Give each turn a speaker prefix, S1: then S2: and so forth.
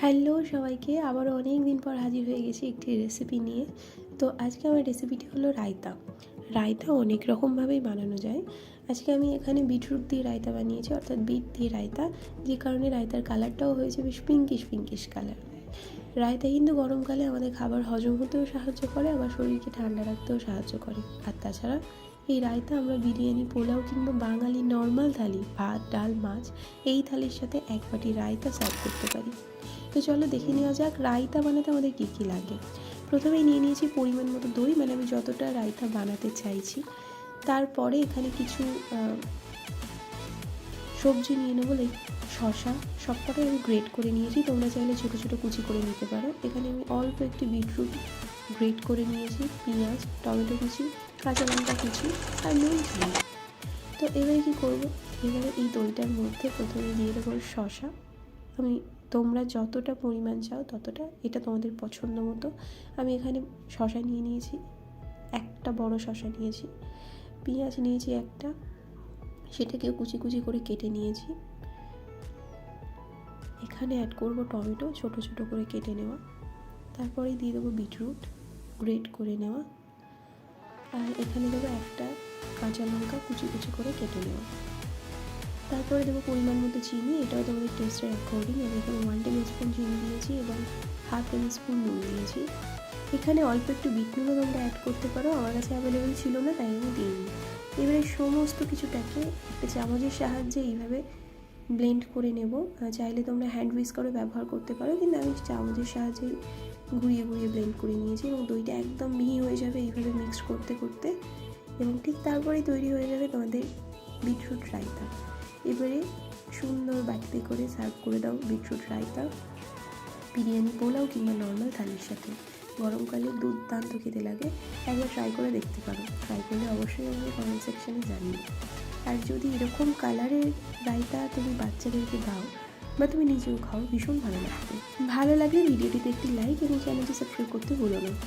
S1: Hello সবাইকে, আবারও অনেক দিন পর হাজির হয়ে গেছি একটি রেসিপি নিয়ে। তো আজকে আমার রেসিপিটি হলো রায়তা। রায়তা অনেক রকমভাবেই বানানো যায়। আজকে আমি এখানে বিটরুট দিয়ে রায়তা বানিয়েছি, অর্থাৎ বিট দিয়ে রায়তা। যে কারণে রায়তার কালারটাও হয়েছে বেশ পিঙ্কিশ পিঙ্কিশ কালার রায়তা কিন্তু গরমকালে আমাদের খাবার হজম হতেও সাহায্য করে, আবার শরীরকে ঠান্ডা রাখতেও সাহায্য করে। আর তাছাড়া এই রায়তা আমরা বিরিয়ানি, পোলাও কিংবা বাঙালি নর্মাল থালি, ভাত, ডাল, মাছ, এই থালির সাথে এক বাটি রায়তা সার্ভ করতে পারি। তো চলো দেখে নেওয়া যাক রায়তা বানাতে আমাদের কী কী লাগে। প্রথমেই নিয়ে নিয়েছি পরিমাণ মতো দই মানে আমি যতটা রায়তা বানাতে চাইছি। তারপরে এখানে কিছু সবজি নিয়ে নেব লাইক শশা সবকটাই আমি গ্রেট করে নিয়েছি, তোমরা চাইলে ছোটো ছোটো কুচি করে নিতে পারো। এখানে আমি অল্প একটি বিটরুট গ্রেট করে নিয়েছি, পেঁয়াজ, টমেটো কুচি, কাঁচা লঙ্কা কুচি আর নুন ঝাল তো এবারে কী করব? এবারে এই দইটার মধ্যে প্রথমে দিয়ে দেবো শশা আমি তোমরা যতটা পরিমাণ চাও ততটা এটা তোমাদের পছন্দ মতো। আমি এখানে শশা নিয়ে নিয়েছি, একটা বড় শশা নিয়েছি, পেঁয়াজ নিয়েছি একটা সেটাকে কুচি কুচি করে কেটে নিয়েছি। এখানে অ্যাড করব টমেটো, ছোট ছোট করে কেটে নেওয়া। তারপরে দিয়ে দেবো বিটরুট গ্রেট করে নেওয়া। আর এখানে দেবো একটা কাঁচা লঙ্কা কুচি কুচি করে কেটে নেওয়া। তারপরে দেবো পরিমাণ মতো চিনি, এটাও তোমাদের টেস্টের অ্যাকর্ডিং আমি এখানে ওয়ান টেবিল স্পুন চিনি দিয়েছি এবং হাফ টেবিল স্পুন নুন দিয়েছি। এখানে অল্প একটু বিট নুনও তোমরা অ্যাড করতে পারো, আমার কাছে অ্যাভেলেবেল ছিল না, তাই আমি দিইনি। এবারে সমস্ত কিছুটাকে একটা চামচের সাহায্যে এইভাবে ব্লেন্ড করে নেব। চাইলে তোমরা হ্যান্ড উইস্কারও ব্যবহার করতে পারো, কিন্তু আমি চামচের সাহায্যে ঘুরিয়ে ঘুরিয়ে ব্লেন্ড করে নিয়েছি এবং দইটা একদম মিহি হয়ে যাবে এইভাবে মিক্স করতে করতে এবং ঠিক তারপরেই তৈরি হয়ে যাবে তোমাদের বিটরুট রায়তা এবারে সুন্দর বাটিতে করে সার্ভ করে দাও বিটরুট রায়তা, বিরিয়ানি পোলাও কিংবা নর্মাল থালির সাথে। গরমকালে দুর্দান্ত খেতে লাগে, একবার ট্রাই করে দেখতে পারো। ট্রাই করলে অবশ্যই আমাকে কমেন্ট সেকশানে জানিও। আর যদি এরকম কালারের রায়তা তুমি বাচ্চাদেরকে দাও বা তুমি নিজেও খাও, ভীষণ ভালো লাগবে। ভালো লাগলে ভিডিওটিতে একটি লাইক এবং চ্যানেলটি সাবস্ক্রাইব করতে ভুলো না।